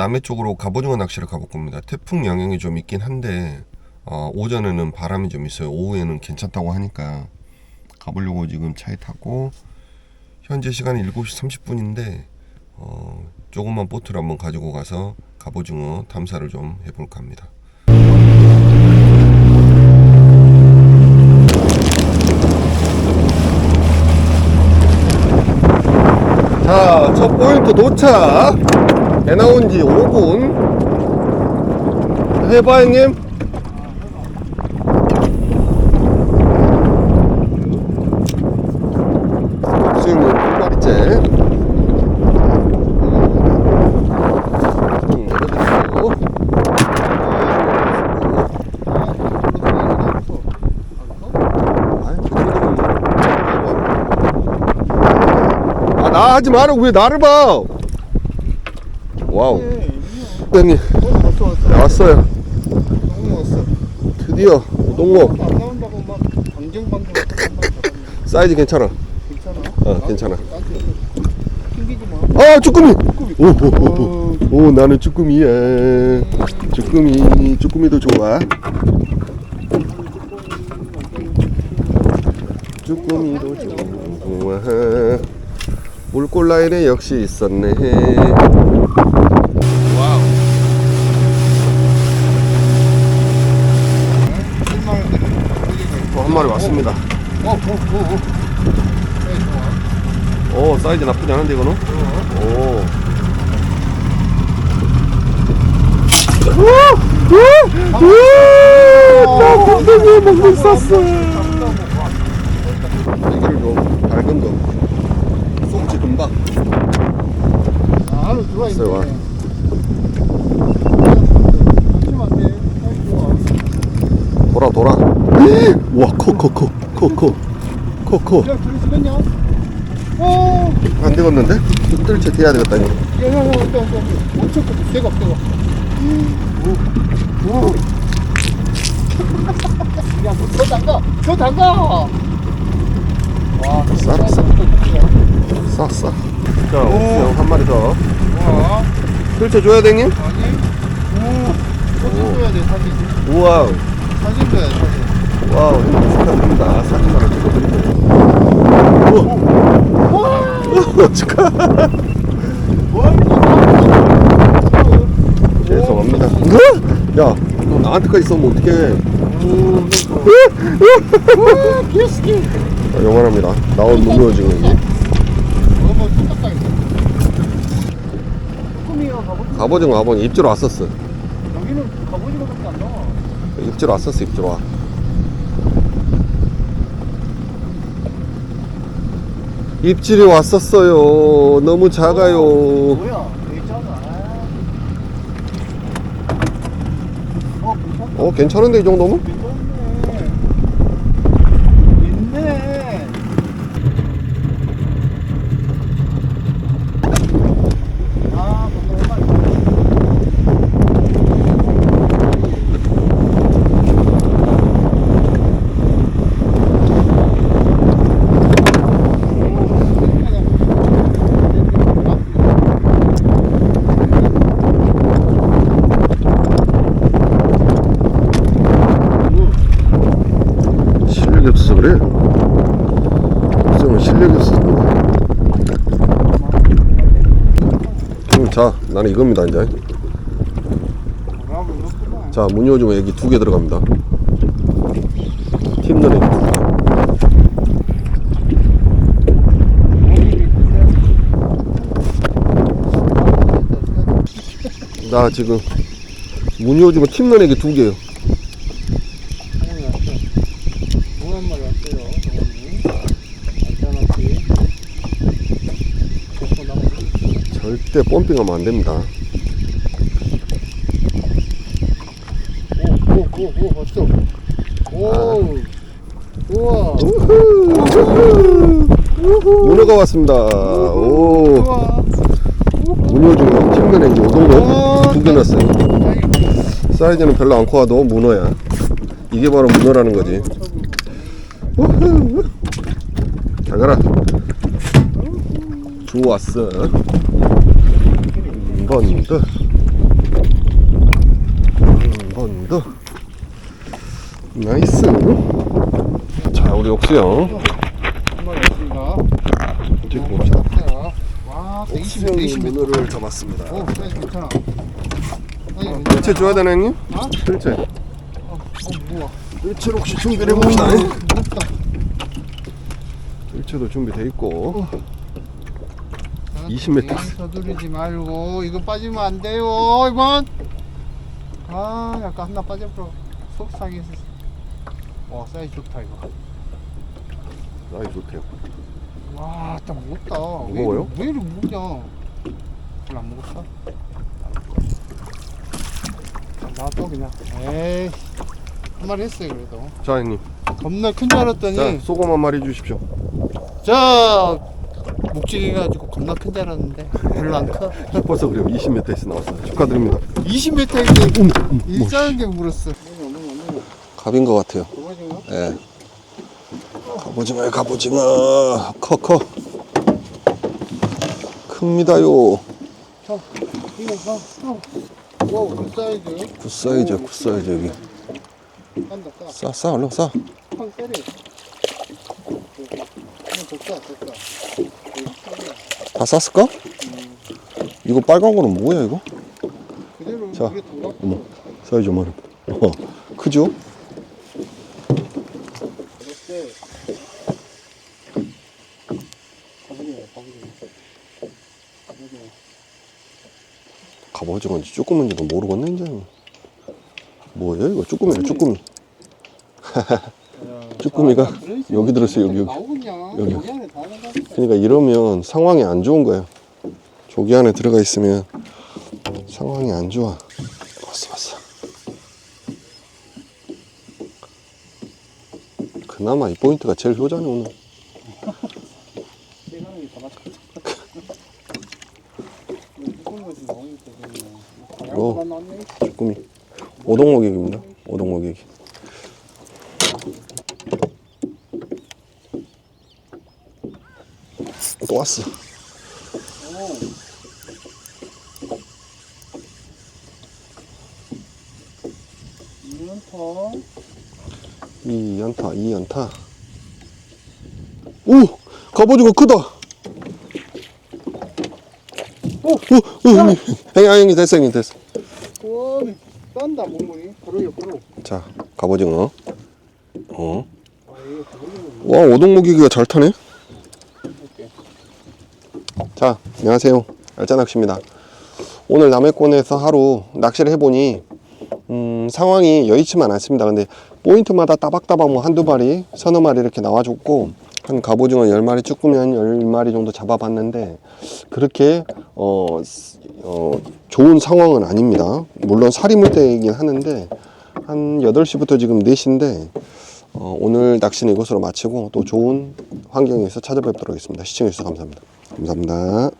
남해 쪽으로 갑오징어 낚시를 가볼 겁니다. 태풍 영향이 좀 있긴 한데 어, 오전에는 바람이 좀 있어요. 오후에는 괜찮다고 하니까 가보려고 지금 차에 타고 현재 시간이 7시 30분인데 어, 조그만 보트를 한번 가지고 가서 갑오징어 탐사를 좀 해볼까 합니다. 자, 첫 포인트 도착. 배 나온 지 5분. 해봐, 형님. 하지 마라. 왜 나를 봐? 와우. 형님, 왔어 왔어 나왔어요. 너무 왔어 드디어 우동목. 안 사이즈 괜찮아. 괜찮아 어, 괜찮아. 아, 쭈꾸미! 오, 오, 나는 쭈꾸미야. 쭈꾸미, 쭈꾸미도 좋아. 쭈꾸미도 좋아. 물골 라인에 역시 있었네. 와우. 또 한 마리 왔습니다. 어, 어, 어, 어. 네. 오, 사이즈 나쁘지 않은데, 이거는? 오. 나 곰팡이 먹고 있었어. 이거를 좀 밝은 거. 쏙지 금방. 아, 들어와. 있네. 하지마 안 돼. 돌아, 돌아. 와, 커, 커, 커, 커, 커. 커, 커. 야, 들으시겠냐? 어, 안 되겠는데? 뜰채 대야 되겠다, 이거. 야, 야, 야. 엄청 커. 대박, 대박. 오, 오. 야, 너저 담가, 저 담가. 와, 싸라, 싸. 싸, 싸. 자, 옥수형 한 마리 더. 와, 뜰채 줘야 되니? 아니, 오, 줘야 돼, 사진. 우와. 사진 줘야 돼, 사진. 와우, 축하드립니다. 사진 하나 찍어드릴게요. 우와. 축하. 죄송합니다. 야, 너 나한테까지 쏘면 어떡해. 귀여스키. 자, 영원합니다. 나온 무료 지금. 너무 똑같다, 아버님 입질 왔었어. 여기는 가보지가밖에 안 나와. 입질 왔었어, 입질 와. 입질이 왔었어요. 너무 작아요. 뭐야? 어, 괜찮다. 어, 괜찮은데 이 정도면? 있네. 있네. 아, 너무 오랜만이다. 실력이 없어서 그래. 없으면 실력이 없어서 그래. 음, 자, 나는 이겁니다, 이제. 자, 문효중 애기 두 개 들어갑니다. 팀는 애기 두 개. 나 지금 팀는 애기 두 개요. 오랜만에 왔어요. 안전하게. 좋고 나고. 절대 펌핑하면 안 됩니다. 오, 오, 오, 오, 왔어. 오, 우와. 문어가 왔습니다. 오. 문어 중에 팀면에 이제 오동도 넣었어요. 사이즈는 별로 안 커도 문어야. 이게 바로 문어라는 거지. 우후. 잘 가라. 좋았어. 한번 더. 번 더. 나이스. 자, 우리 옥수형. 찍고 봅시다. 와, 20, 옥수형이 20. 문어를 잡았습니다. 오, 사이즈 괜찮아. 일체 줘야 되나 형님? 어? 일체. 어, 무거워. 일체로 혹시 준비를 해봅시다. 무겁다. 일체도 준비돼 있고. 자, 20m. 서두르지 말고 이거 빠지면 안 돼요 이번. 아, 약간 하나 빠져버려. 속상해서. 와, 사이즈 좋다 이거. 아이 좋대요. 와, 딱 무겁다. 무거워요? 왜, 왜 이렇게 무겁냐? 별로 안 무겁다. 나또 그냥. 에이, 한 마리 했어요 그래도. 자 형님. 겁나 큰 줄 알았더니. 자 소금 한 마리 주십시오. 자 목줄해가지고 겁나 큰 줄 알았는데 별로 안 커. 기뻐서 그래요. 20m에서 나왔어요. 축하드립니다. 20m인데 일자는데 물었어. 갑인 것 같아요. 예. 갑오징어요, 갑오징어. 커, 커. 큽니다요. 자 이거 봐. 어. 와우 그 사이즈. 굿 사이즈, 굿 사이즈 여기. 깐다 싸. 싸, 싸, 얼른 싸. 팡 때려. 다 쌌을까? 이거 빨간 거는 뭐야, 이거? 그대로 자. 이게 더 어머, 사이즈 얼마나. 어, 크죠? 갑오징어인지 쭈꾸미인지도 모르겠네, 이제. 뭐예요, 이거? 쭈꾸미네, 쭈꾸미. 쭈꾸미가. 여기 들었어요, 여기, 여기. 여기. 그러니까 이러면 상황이 안 좋은 거예요. 조기 안에 들어가 있으면 상황이 안 좋아. 왔어 왔어. 그나마 이 포인트가 제일 효자네 오늘. 나왔네. 쭈꾸미. 오동목이기입니다. 오동목이 또 왔어. 이연터 이 연타, 이 연타. 오! 갑오징어 크다! 오! 오! 오! 형님! 형님, 아, 형님, 됐어, 형님, 됐어. 오 딴다 몸무리 바로 옆으로 자, 갑오징어. 어. 아 와, 오동목이기가 잘 타네? 자, 안녕하세요. 알짜낚시입니다. 오늘 남해권에서 하루 낚시를 해보니, 음, 상황이 여의치만 않습니다. 근데 포인트마다 따박따박 뭐 한두 마리, 서너 마리 이렇게 나와줬고, 한 갑오징어 10마리 쭈꾸미 한 10마리 정도 잡아봤는데, 그렇게, 어, 스- 어, 좋은 상황은 아닙니다. 물론 살이 물 때이긴 하는데, 한 8시부터 지금 4시인데, 어, 오늘 낚시는 이것으로 마치고 또 좋은 환경에서 찾아뵙도록 하겠습니다. 시청해주셔서 감사합니다. 감사합니다.